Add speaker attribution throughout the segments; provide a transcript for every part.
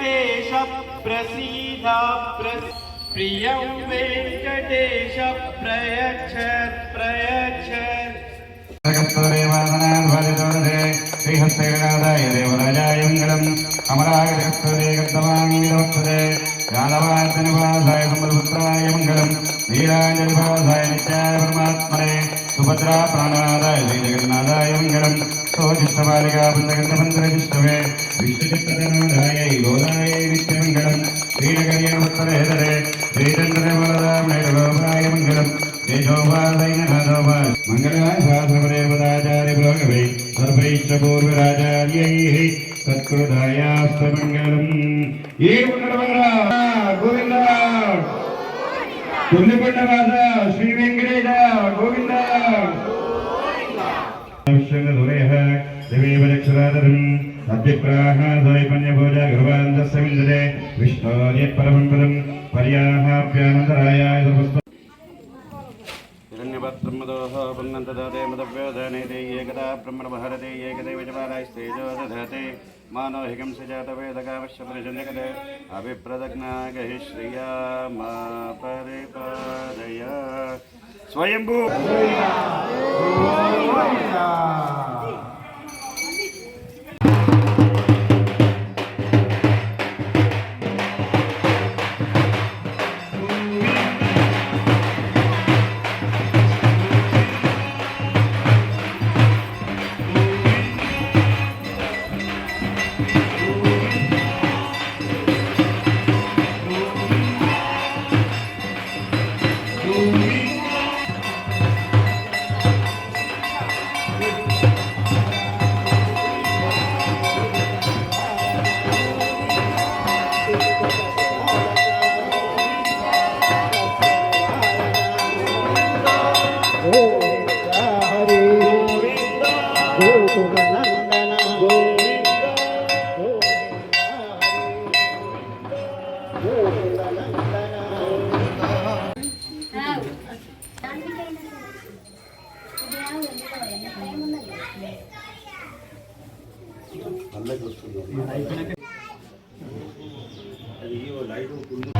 Speaker 1: വെങ്കടേശ പ്രസീദ പ്രിയം വെങ്കടേശ പ്രയച്ഛ പ്രയച്ഛ ായ ദേവരാജായങ്കലം അമരാഗതമാങ്ങിലോക്തേ ജാതവാദനുപാധായ സമ്പൽപുത്രായ നിത്യായ പരമാത്മനെ സുഭദ്രാ പ്രാണാദായ ജഗന്നാഥായ മംഗളം. സോജിഷ്ടപാലികാബന്ധഗന്ധമന്ത്രിഷ്ടമേ വിശ്വചിത്രനാഥായ ഗോദായ നിത്യമംഗളം. ശ്രീനഗരീണവസ്ത്രേതരെ ശ്രീചന്ദ്രമലതാമേരഗോപായ മംഗളം. ദേശോപാദൈനനാഥോപാ മംഗളായ ശാസ്ത്രപരേപദാചാര്യ ഭോഗവേ സർവൈച്ച പൂർവരാചാര്യൈः സത്കൃതായാസ്തമംഗളം ഈ മംഗളമംഗള ഗോവിന്ദ തുല്യപ്പെട്ട ശ്രീവേ అభ్యప్రాహ సైపన్యభోజ గర్వానందస్య విందతే విష్ణోర్య పరమం పదం పర్యాహాభ్యానందరాయాయ సమస్త
Speaker 2: హిరణ్యపత్రమదోహ పుణ్యం దదాతే మదవ్యోధనైతే
Speaker 3: ఏకదా బ్రహ్మణభారతే ఏకదేవజమారాయస్తేజో దధాతే మానోహికం సజాతవేదగావశ్యపరిజన్యకదే అభిప్రదజ్ఞాగహి
Speaker 1: శ్రియా మా పరిపాదయ స్వయంభూ గోవింద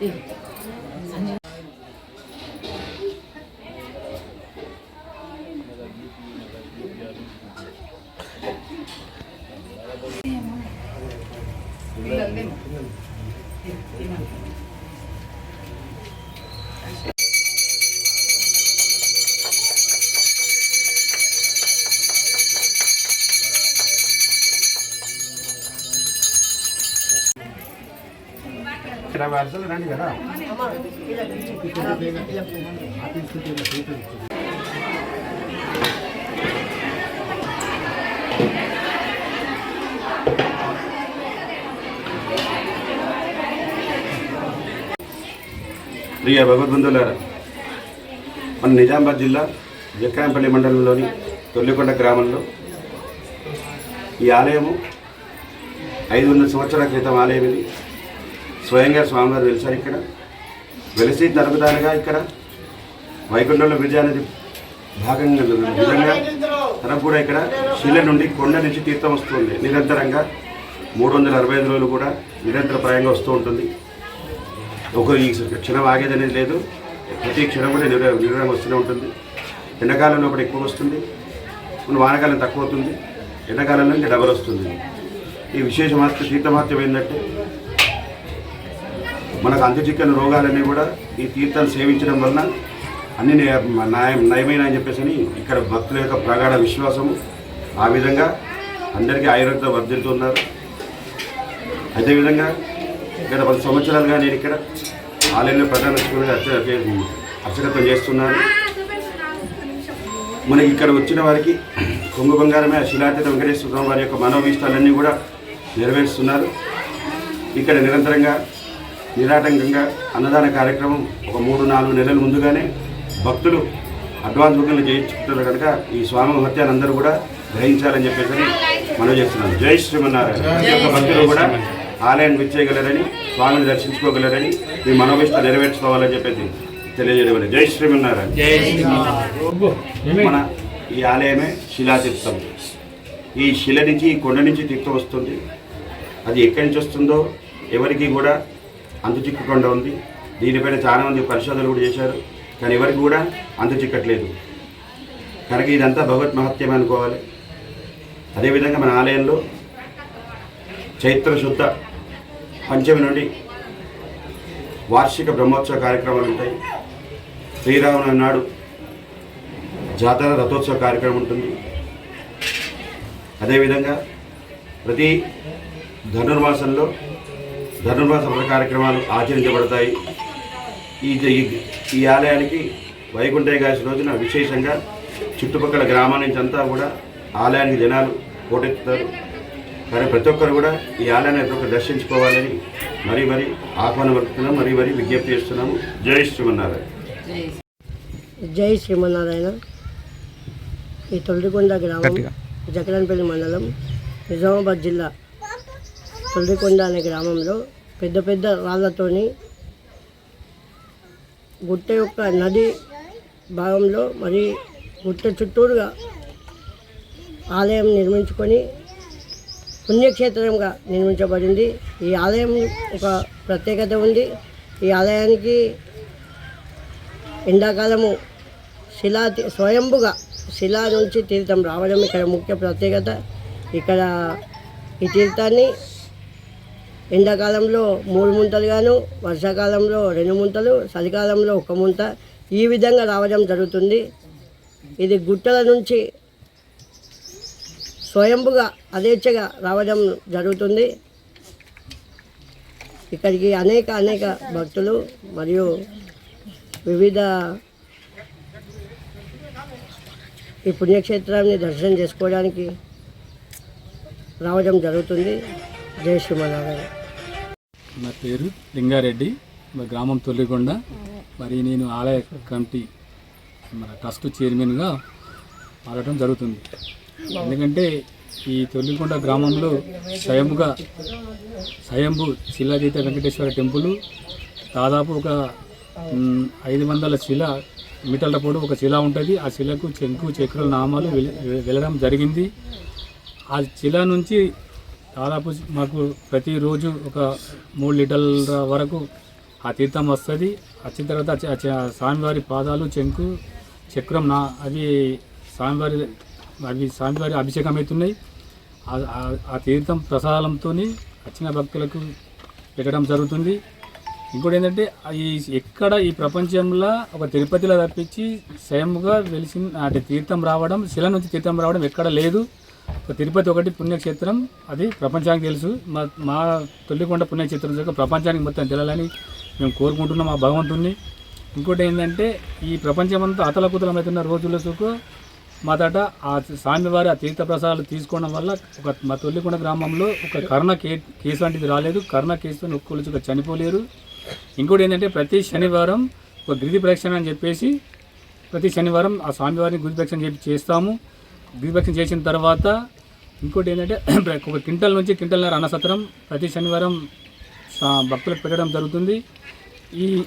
Speaker 1: 네. ఇరవై వరుసలు రండి కదా. ప్రియ భగవద్బంధువులారా మన నిజామాబాద్ జిల్లా జక్రాంపల్లి మండలంలోని తొల్లికొండ గ్రామంలో ఈ ఆలయము ఐదు వందల సంవత్సరాల క్రితం ఆలయం ఇది స్వయంగా స్వామివారు వెలిసారు ఇక్కడ. వెలిసి తరుగుతారుగా ఇక్కడ వైకుంఠంలో విజయ అనేది భాగంగా నిజంగా తనకు కూడా ఇక్కడ శిల నుండి కొండ నుంచి తీర్థం వస్తుంది. నిరంతరంగా మూడు వందల అరవై ఐదు రోజులు కూడా నిరంతరప్రాయంగా వస్తూ ఉంటుంది. ఒక ఈ క్షణం ఆగేది అనేది లేదు. ప్రతి క్షణం కూడా నిర నిరంగా వస్తూనే ఉంటుంది. ఎండాకాలంలో కూడా ఎక్కువ వస్తుంది. కొన్ని వానకాలం తక్కువ అవుతుంది. ఎండాకాలంలో ఇంకా డబల్ వస్తుంది. ఈ విశేష మహత్వ తీర్థమహత్యం ఏంటంటే మనకు అంతుచిక్కని రోగాలన్నీ కూడా ఈ తీర్థాన్ని సేవించడం వలన అన్ని నే- న్యాయం నయమైన అని చెప్పేసి అని ఇక్కడ భక్తుల యొక్క ప్రగాఢ విశ్వాసము. ఆ విధంగా అందరికీ ఆయుర్వేద వర్ధిల్తున్నారు అదేవిధంగా గత పది సంవత్సరాలుగా నేను ఇక్కడ ఆలయంలో ప్రధాన అర్చకత్వం చేస్తున్నాను. మనకి ఇక్కడ వచ్చిన వారికి కొంగు బంగారమే ఆ శిలాతీత వెంకటేశ్వర స్వామి వారి యొక్క మనోభీష్టాలన్నీ కూడా నెరవేరుస్తున్నారు. ఇక్కడ నిరంతరంగా నిరాటంకంగా అన్నదాన కార్యక్రమం ఒక మూడు నాలుగు నెలల ముందుగానే భక్తులు అడ్వాన్స్ బుకింగ్లు చేయించుకుంటున్నారు కనుక ఈ స్వామి మహత్యాన్ని అందరూ కూడా గ్రహించాలని చెప్పేసి మనం చేస్తున్నాం. జై శ్రీమన్నారాయణ. ప్రతి ఒక్క భక్తులు కూడా ఆలయాన్ని విచ్చేయగలరని స్వామిని దర్శించుకోగలరని మీ మనోభీష్ట నెరవేర్చుకోవాలని చెప్పేసి తెలియజేయడం జై శ్రీమన్నారాయణ. మన ఈ ఆలయమే శిలాతీర్థం. ఈ శిల నుంచి ఈ కొండ నుంచి తీర్థం వస్తుంది. అది ఎక్కడి నుంచి వస్తుందో ఎవరికి కూడా చిక్కకుండా ఉంది. దీనిపైన చాలామంది పరిశోధనలు కూడా చేశారు. కానీ ఎవరికి కూడా అంతు చిక్కట్లేదు కనుక ఇదంతా భగవత్ మహత్యం అనుకోవాలి. అదేవిధంగా మన ఆలయంలో చైత్ర శుద్ధ పంచమి నుండి వార్షిక బ్రహ్మోత్సవ కార్యక్రమాలు ఉంటాయి. శ్రీరామనవమి నాడు జాతర రథోత్సవ కార్యక్రమం ఉంటుంది. అదేవిధంగా ప్రతి ధనుర్మాసంలో ధనుర్మాస వ్రత కార్యక్రమాలు ఆచరించబడతాయి. ఈ ఈ- ఆలయానికి వైకుంఠ ఏకాదశి రోజున విశేషంగా చుట్టుపక్కల గ్రామాల నుంచి అంతా కూడా ఆలయానికి జనాలు పోటెత్తుతారు కానీ ప్రతి ఒక్కరు కూడా ఈ ఆలయాన్ని ప్రతి ఒక్కరు దర్శించుకోవాలని మరీ మరీ ఆహ్వానం పలుకుతున్నాం మరీ మరీ విజ్ఞప్తి చేస్తున్నాము. జై శ్రీమన్నారాయణ.
Speaker 4: జై శ్రీమన్నారాయణ. ఈ తొలికొండ గ్రామం జకరాన్పల్లి మండలం నిజామాబాద్ జిల్లా తొలికొండ అనే గ్రామంలో పెద్ద పెద్ద రాళ్ళతోని గుట్ట యొక్క నది భాగంలో మరి గుట్ట చుట్టూరుగా ఆలయం నిర్మించుకొని పుణ్యక్షేత్రంగా నిర్మించబడింది. ఈ ఆలయం ఒక ప్రత్యేకత ఉంది. ఈ ఆలయానికి ఎండాకాలము శిలా స్వయంభుగా శిలా నుంచి తీర్థం రావడం ఇక్కడ ముఖ్య ప్రత్యేకత. ఇక్కడ ఈ తీర్థాన్ని ఎండాకాలంలో మూడు ముంతలుగాను వర్షాకాలంలో రెండు ముంతలు చలికాలంలో ఒక ముంత ఈ విధంగా రావడం జరుగుతుంది. ఇది గుట్టల నుంచి స్వయంభుగా అదేచ్ఛగా రావడం జరుగుతుంది. ఇక్కడికి అనేక అనేక భక్తులు మరియు వివిధ ఈ పుణ్యక్షేత్రాన్ని దర్శనం చేసుకోవడానికి రావడం జరుగుతుంది. జై శ్రీమన్నారాయణ
Speaker 5: నా పేరు లింగారెడ్డి మా గ్రామం తొల్లికొండ మరి నేను ఆలయ కమిటీ మన ట్రస్ట్ చైర్మన్గా మారడం జరుగుతుంది. ఎందుకంటే ఈ తొల్లికొండ గ్రామంలో స్వయంగా స్వయంభు శిలాతీత వెంకటేశ్వర టెంపుల్ దాదాపు ఒక ఐదు వందల శిల మీటర్ల పొడవు ఒక శిల ఉంటుంది. ఆ శిలకు చెంకు చక్రాల నామాలు వెళ్ళడం జరిగింది. ఆ శిల నుంచి దాదాపు మాకు ప్రతిరోజు ఒక మూడు లీటర్ల వరకు ఆ తీర్థం వస్తుంది. వచ్చిన తర్వాత స్వామివారి పాదాలు చెంకు చక్రం నా అవి స్వామివారి అవి స్వామివారి అభిషేకం అవుతున్నాయి ఆ- తీర్థం ప్రసాదంతో వచ్చిన భక్తులకు పెట్టడం జరుగుతుంది. ఇంకోటి ఏంటంటే ఈ ఎక్కడ ఈ ప్రపంచంలో ఒక తిరుపతిలో తప్పించి స్వయంగా వెలిసిన అంటే తీర్థం రావడం శిల నుంచి తీర్థం రావడం ఎక్కడ లేదు. తిరుపతి ఒకటి పుణ్యక్షేత్రం అది ప్రపంచానికి తెలుసు. మా మా తొల్లికొండ పుణ్యక్షేత్రం యొక్క ప్రపంచానికి మొత్తం తెలాలని మేము కోరుకుంటున్నాం ఆ భగవంతుణ్ణి. ఇంకోటి ఏంటంటే ఈ ప్రపంచమంతా అతలకుతలమవుతున్న రోజుల మా మొదట ఆ స్వామివారి ఆ తీర్థ ప్రసాదాలు తీసుకోవడం వల్ల ఒక మా తొల్లికొండ గ్రామంలో ఒక కరోనా కే కేసు వంటిది రాలేదు. కరోనా కేసుతో ఒక్కళ్ళు చనిపోలేరు. ఇంకోటి ఏంటంటే ప్రతి శనివారం ఒక గిరి ప్రదక్షిణ అని చెప్పేసి ప్రతి శనివారం ఆ స్వామివారిని గురి ప్రదక్షిణ చెప్పి చేస్తాము. గిరి చేసిన తర్వాత ఇంకోటి ఏంటంటే ఒక క్వింటల్ నుంచి క్వింటల్నర అన్నసత్రం ప్రతి శనివారం సా- భక్తులకు పెట్టడం జరుగుతుంది. ఈ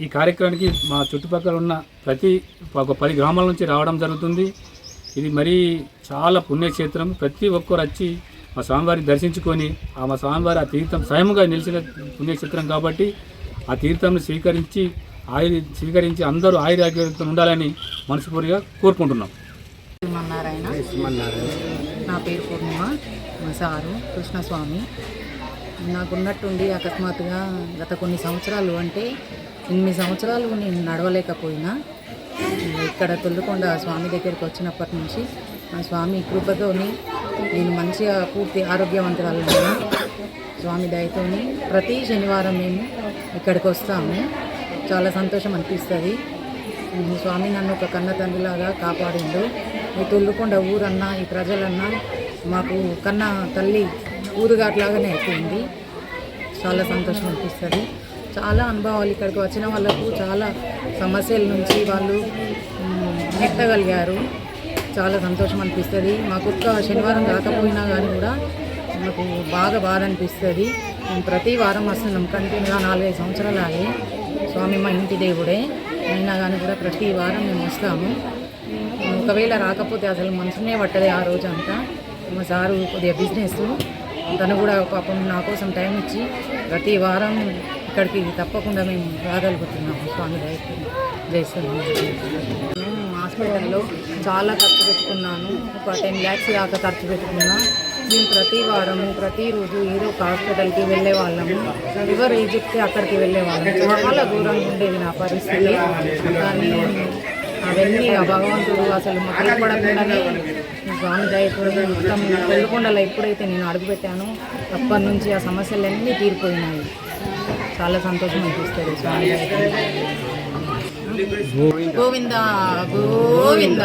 Speaker 5: ఈ కార్యక్రమానికి మా చుట్టుపక్కల ఉన్న ప్రతి ఒక పది గ్రామాల నుంచి రావడం జరుగుతుంది. ఇది మరీ చాలా పుణ్యక్షేత్రం. ప్రతి ఒక్కరు వచ్చి మా స్వామివారిని దర్శించుకొని ఆ మా స్వామివారి ఆ తీర్థం స్వయంగా నిలిచిన పుణ్యక్షేత్రం కాబట్టి ఆ తీర్థంను స్వీకరించి ఆయుర్ స్వీకరించి అందరూ ఆయురాగ్యంతో ఉండాలని మనస్ఫూర్తిగా కోరుకుంటున్నాం.
Speaker 6: శ్రీమన్నారాయణ. నా పేరు పూర్ణిమ. మా సారు కృష్ణస్వామి. నాకున్నట్టుండి అకస్మాత్తుగా గత కొన్ని సంవత్సరాలు అంటే ఎనిమిది సంవత్సరాలు నేను నడవలేకపోయినా ఇక్కడ తొల్లుకొండ స్వామి దగ్గరికి వచ్చినప్పటి నుంచి ఆ స్వామి కృపతోని నేను మంచిగా పూర్తి ఆరోగ్యవంతురాలు స్వామి దయతోని ప్రతి శనివారం మేము ఇక్కడికి వస్తాము. చాలా సంతోషం అనిపిస్తుంది. స్వామి నన్ను ఒక కన్న తండ్రిలాగా కాపాడిండు. ఈ తొల్లుకొండ ఊరన్నా ఈ ప్రజలన్నా మాకు కన్న తల్లి ఊరుగాట్లాగానే అయిపోయింది. చాలా సంతోషం అనిపిస్తుంది. చాలా అనుభవాలు ఇక్కడికి వచ్చిన వాళ్ళకు చాలా సమస్యల నుంచి వాళ్ళు నెట్టగలిగారు చాలా సంతోషం అనిపిస్తుంది. మాకు ఒక్క శనివారం రాకపోయినా కానీ కూడా మాకు బాగా బాధ అనిపిస్తుంది. మేము ప్రతి వారం వస్తున్నాం. కంటిన్యూగా నాలుగైదు సంవత్సరాలు అయ్యి స్వామి మా ఇంటి దేవుడే. అయినా కానీ కూడా ప్రతి వారం మేము వస్తాము. ఒకవేళ రాకపోతే అసలు మనసునే పట్టదు ఆ రోజు అంతా. మా సారు కొద్దిగా బిజినెస్ తను కూడా పాపం నా కోసం టైం ఇచ్చి ప్రతి వారం ఇక్కడికి తప్పకుండా మేము రాగలుగుతున్నాము స్వామి దయకి చేస్తున్నాము హాస్పిటల్లో చాలా ఖర్చు పెట్టుకున్నాను. ఒక టెన్ ల్యాక్స్ దాకా ఖర్చు పెట్టుకున్నా. మేము ప్రతి వారము ప్రతిరోజు ఏదో ఒక హాస్పిటల్కి వెళ్ళే వాళ్ళము. ఎవరు ఏ చెప్తే అక్కడికి వెళ్ళే వాళ్ళము. చాలా దూరంగా ఉండేది నా పరిస్థితి. కానీ అవన్నీ ఆ భగవంతుడు అసలు మాకు ఏర్పడకుండానే స్వామి దయతోటి మొత్తం వెళ్ళకుండాలో ఎప్పుడైతే నేను అడుగుపెట్టానో అప్పటి నుంచి ఆ సమస్యలన్నీ తీరిపోయినాయి. చాలా సంతోషం అనిపిస్తుంది స్వామి. గోవింద గోవింద.